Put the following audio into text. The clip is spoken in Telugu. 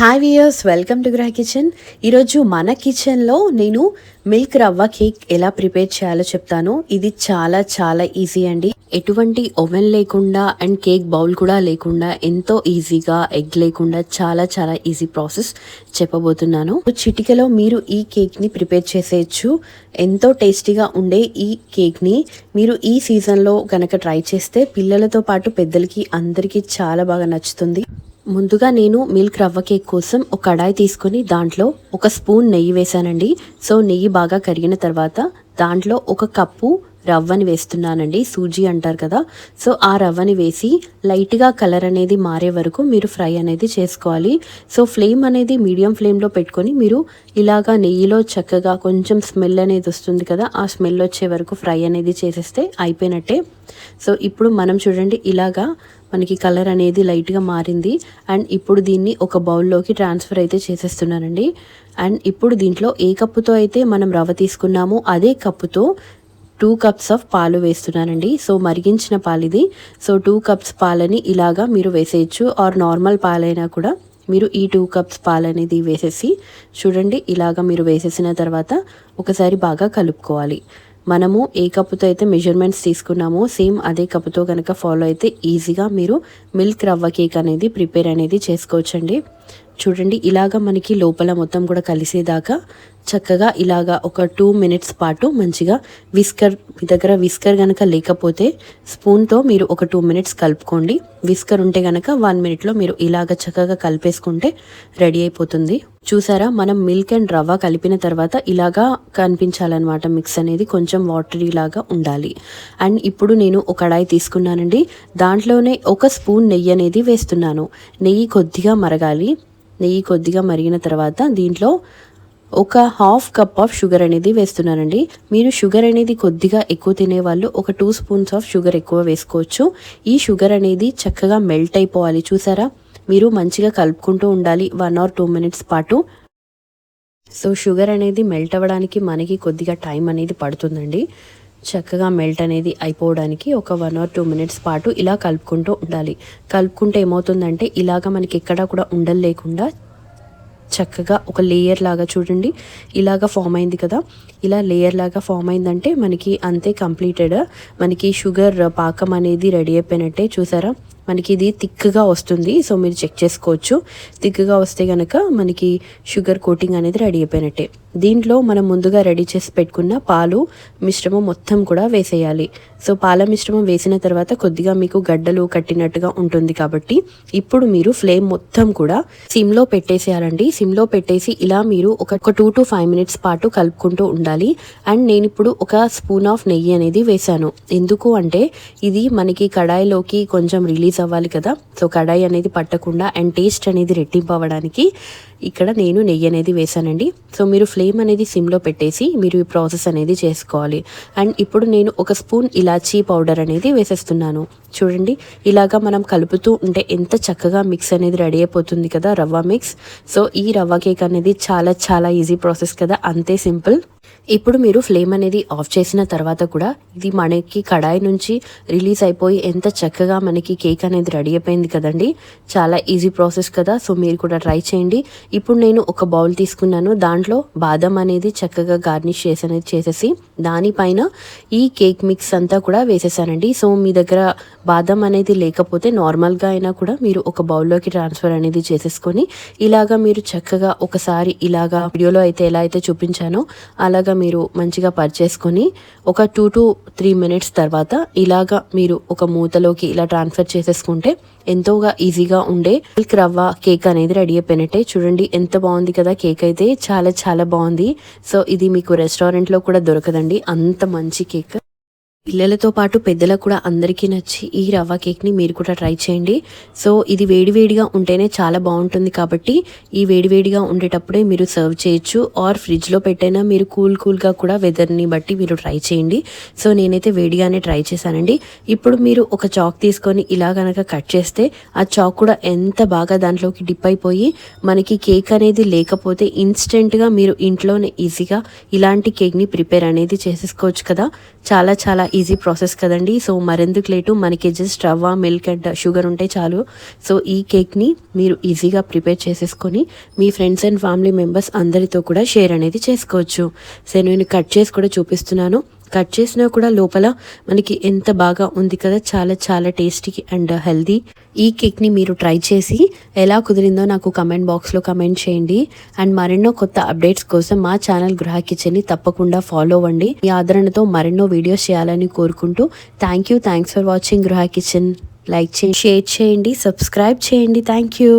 Hi viewers welcome to Gruha kitchen ఈరోజు మన కిచెన్లో నేను మిల్క్ రవ్వ కేక్ ఎలా ప్రిపేర్ చేయాలో చెప్తాను. ఇది చాలా చాలా ఈజీ అండి. ఎటువంటి ఓవెన్ లేకుండా అండ్ కేక్ బౌల్ కూడా లేకుండా ఎంతో ఈజీగా ఎగ్ లేకుండా చాలా చాలా ఈజీ ప్రాసెస్ చెప్పబోతున్నాను. చిటికలో మీరు ఈ కేక్ని ప్రిపేర్ చేసేయచ్చు. ఎంతో టేస్టీగా ఉండే ఈ కేక్ని మీరు ఈ సీజన్లో కనుక ట్రై చేస్తే పిల్లలతో పాటు పెద్దలకి అందరికీ చాలా బాగా నచ్చుతుంది. ముందుగా నేను మిల్క్ రవ్వ కేక్ కోసం ఒక కడాయి తీసుకొని దాంట్లో ఒక స్పూన్ నెయ్యి వేసానండి సో నెయ్యి బాగా కరిగిన తర్వాత దాంట్లో ఒక కప్పు రవ్వని వేస్తున్నానండి సూజీ అంటారు కదా. సో ఆ రవ్వని వేసి లైట్గా కలర్ అనేది మారే వరకు మీరు ఫ్రై అనేది చేసుకోవాలి. సో ఫ్లేమ్ అనేది మీడియం ఫ్లేమ్లో పెట్టుకొని మీరు ఇలాగా నెయ్యిలో చక్కగా కొంచెం స్మెల్ అనేది వస్తుంది కదా ఆ స్మెల్ వచ్చే వరకు ఫ్రై అనేది చేసేస్తే అయిపోయినట్టే. సో ఇప్పుడు మనం చూడండి ఇలాగా మనకి కలర్ అనేది లైట్గా మారింది. అండ్ ఇప్పుడు దీన్ని ఒక బౌల్లోకి ట్రాన్స్ఫర్ అయితే చేసేస్తున్నానండి. అండ్ ఇప్పుడు దీంట్లో ఏ కప్పుతో అయితే మనం రవ్వ తీసుకున్నామో అదే కప్పుతో టూ కప్స్ ఆఫ్ పాలు వేస్తున్నానండి. సో మరిగించిన పాలు ఇది సో టూ కప్స్ పాలని ఇలాగా మీరు వేసేయచ్చు. ఆర్ నార్మల్ పాలైనా కూడా మీరు ఈ టూ కప్స్ పాలు అనేది వేసేసి చూడండి ఇలాగా మీరు వేసేసిన తర్వాత ఒకసారి బాగా కలుపుకోవాలి. మనము ఏ కప్పుతో అయితే మెజర్మెంట్స్ తీసుకున్నామో సేమ్ అదే కప్పుతో కనుక ఫాలో అయితే ఈజీగా మీరు మిల్క్ రవ్వ కేక్ అనేది ప్రిపేర్ అనేది చేసుకోవచ్చండి. చూడండి ఇలాగ మనకి లోపల మొత్తం కూడా కలిసేదాకా చక్కగా ఇలాగా ఒక టూ మినిట్స్ పాటు మంచిగా విస్కర్ మీ దగ్గర విస్కర్ కనుక లేకపోతే స్పూన్తో మీరు ఒక టూ మినిట్స్ కలుపుకోండి. విస్కర్ ఉంటే కనుక వన్ మినిట్లో మీరు ఇలాగ చక్కగా కలిపేసుకుంటే రెడీ అయిపోతుంది. చూసారా మనం మిల్క్ అండ్ రవ్వ కలిపిన తర్వాత ఇలాగా కనిపించాలన్నమాట మిక్స్ అనేది కొంచెం వాటరీ లాగా ఉండాలి. అండ్ ఇప్పుడు నేను ఒక కడాయి తీసుకున్నానండి. దాంట్లోనే ఒక స్పూన్ నెయ్యి అనేది వేస్తున్నాను. నెయ్యి కొద్దిగా మరగాలి. నెయ్యి కొద్దిగా మరిగిన తర్వాత దీంట్లో ఒక హాఫ్ కప్ ఆఫ్ షుగర్ అనేది వేస్తున్నానండి. మీరు షుగర్ అనేది కొద్దిగా ఎక్కువ తినేవాళ్ళు ఒక టూ స్పూన్స్ ఆఫ్ షుగర్ ఎక్కువ వేసుకోవచ్చు. ఈ షుగర్ అనేది చక్కగా మెల్ట్ అయిపోవాలి చూసారా? మీరు మంచిగా కలుపుకుంటూ ఉండాలి వన్ ఆర్ టూ మినిట్స్ పాటు. సో షుగర్ అనేది మెల్ట్ అవ్వడానికి మనకి కొద్దిగా టైం అనేది పడుతుందండి. చక్కగా మెల్ట్ అనేది అయిపోవడానికి ఒక వన్ ఆర్ టూ మినిట్స్ పాటు ఇలా కలుపుకుంటూ ఉండాలి. కలుపుకుంటే ఏమవుతుందంటే ఇలాగ మనకి ఎక్కడా కూడా ఉండలు లేకుండా చక్కగా ఒక లేయర్ లాగా చూడండి. ఇలాగా ఫామ్ అయింది కదా. ఇలా లేయర్ లాగా ఫామ్ అయిందంటే మనకి అంతే కంప్లీటెడ్. మనకి షుగర్ పాకం అనేది రెడీ అయిపోయినట్టే చూసారా? మనకి ఇది థిక్గా వస్తుంది. సో మీరు చెక్ చేసుకోవచ్చు. థిక్గా వస్తే కనుక మనకి షుగర్ కోటింగ్ అనేది రెడీ అయిపోయినట్టే. దీంట్లో మనం ముందుగా రెడీ చేసి పెట్టుకున్న పాలు మిశ్రమం మొత్తం కూడా వేసేయాలి. సో పాల మిశ్రమం వేసిన తర్వాత కొద్దిగా మీకు గడ్డలు కట్టినట్టుగా ఉంటుంది కాబట్టి ఇప్పుడు మీరు ఫ్లేమ్ మొత్తం కూడా సిమ్లో పెట్టేసేయాలండి. సిమ్లో పెట్టేసి ఇలా మీరు ఒక టూ టు ఫైవ్ మినిట్స్ పాటు కలుపుకుంటూ ఉండాలి. అండ్ నేను ఇప్పుడు ఒక స్పూన్ ఆఫ్ నెయ్యి అనేది వేశాను. ఎందుకు అంటే ఇది మనకి కడాయిలోకి కొంచెం రిలీజ్ అవ్వాలి కదా. సో కడాయి అనేది పట్టకుండా అండ్ టేస్ట్ అనేది రెట్టింపు అవ్వడానికి ఇక్కడ నేను నెయ్యి అనేది వేసానండి సో మీరు ఫ్లేమ్ అనేది సిమ్లో పెట్టేసి మీరు ఈ ప్రాసెస్ అనేది చేసుకోవాలి. అండ్ ఇప్పుడు నేను ఒక స్పూన్ ఇలాచీ పౌడర్ అనేది వేసేస్తున్నాను. చూడండి ఇలాగా మనం కలుపుతూ ఉంటే ఎంత చక్కగా మిక్స్ అనేది రెడీ అయిపోతుంది కదా రవ్వ మిక్స్ సో ఈ రవ్వ కేక్ అనేది చాలా చాలా ఈజీ ప్రాసెస్ కదా. అంతే సింపుల్. ఇప్పుడు మీరు ఫ్లేమ్ అనేది ఆఫ్ చేసిన తర్వాత కూడా ఇది మనకి కడాయి నుంచి రిలీజ్ అయిపోయి ఎంత చక్కగా మనకి కేక్ అనేది రెడీ అయిపోయింది కదండి. చాలా ఈజీ ప్రాసెస్ కదా సో మీరు కూడా ట్రై చేయండి. ఇప్పుడు నేను ఒక బౌల్ తీసుకున్నాను. దాంట్లో బాదం అనేది చక్కగా గార్నిష్ చేసి అనేది చేసేసి దానిపైన ఈ కేక్ మిక్స్ అంతా కూడా వేసేసానండి. సో మీ దగ్గర బాదం అనేది లేకపోతే నార్మల్గా అయినా కూడా మీరు ఒక బౌల్లోకి ట్రాన్స్ఫర్ అనేది చేసేసుకొని ఇలాగా మీరు చక్కగా ఒకసారి ఇలాగా వీడియోలో అయితే ఎలా అయితే చూపించానో అలాగా మీరు మంచిగా పరిచేసుకొని ఒక టూ టు త్రీ మినిట్స్ తర్వాత ఇలాగా మీరు ఒక మూతలోకి ఇలా ట్రాన్స్ఫర్ చేసేసుకుంటే ఎంతోగా ఈజీగా ఉండే మిల్క్ రవ్వ కేక్ అనేది రెడీ అయిపోయినట్టే. చూడండి ఎంత బాగుంది కదా కేక్ అయితే. చాలా చాలా బాగుంది. సో ఇది మీకు రెస్టారెంట్లో కూడా దొరకదండి. అంత మంచి కేక్. పిల్లలతో పాటు పెద్దలకు కూడా అందరికీ నచ్చి ఈ రవ్వ కేక్ని మీరు కూడా ట్రై చేయండి. సో ఇది వేడివేడిగా ఉంటేనే చాలా బాగుంటుంది కాబట్టి ఈ వేడివేడిగా ఉండేటప్పుడే మీరు సర్వ్ చేయొచ్చు. ఆర్ ఫ్రిడ్జ్లో పెట్టైనా మీరు కూల్ కూల్గా కూడా వెదర్ని బట్టి మీరు ట్రై చేయండి. సో నేనైతే వేడిగానే ట్రై చేశానండి. ఇప్పుడు మీరు ఒక చాక్ తీసుకొని ఇలా కనుక కట్ చేస్తే ఆ చాక్ కూడా ఎంత బాగా దాంట్లోకి డిప్ అయిపోయి మనకి కేక్ అనేది లేకపోతే ఇన్స్టెంట్గా మీరు ఇంట్లోనే ఈజీగా ఇలాంటి కేక్ని ప్రిపేర్ అనేది చేసేసుకోవచ్చు కదా. చాలా చాలా ఈజీ ప్రాసెస్ కదండి. సో మరెందుకు లేటు? మనకి జస్ట్ రవ్వ మిల్క్ అండ్ షుగర్ ఉంటే చాలు. సో ఈ కేక్ని మీరు ఈజీగా ప్రిపేర్ చేసేసుకొని మీ ఫ్రెండ్స్ అండ్ ఫ్యామిలీ మెంబర్స్ అందరితో కూడా షేర్ అనేది చేసుకోవచ్చు. సో నేను కట్ చేసి కూడా చూపిస్తున్నాను. కట్ చేసినా కూడా లోపల మనకి ఎంత బాగా ఉంది కదా చాలా చాలా టేస్టీ అండ్ హెల్దీ ఈ కేక్ని మీరు ట్రై చేసి ఎలా కుదిరిందో నాకు కమెంట్ బాక్స్లో కమెంట్ చేయండి. అండ్ మరెన్నో కొత్త అప్డేట్స్ కోసం మా ఛానల్ గృహ కిచెన్ని తప్పకుండా ఫాలో అవ్వండి. మీ ఆదరణతో మరెన్నో వీడియోస్ చేయాలని కోరుకుంటూ thank you thanks for watching Gruha kitchen like చేయండి షేర్ చేయండి సబ్స్క్రైబ్ చేయండి. Thank you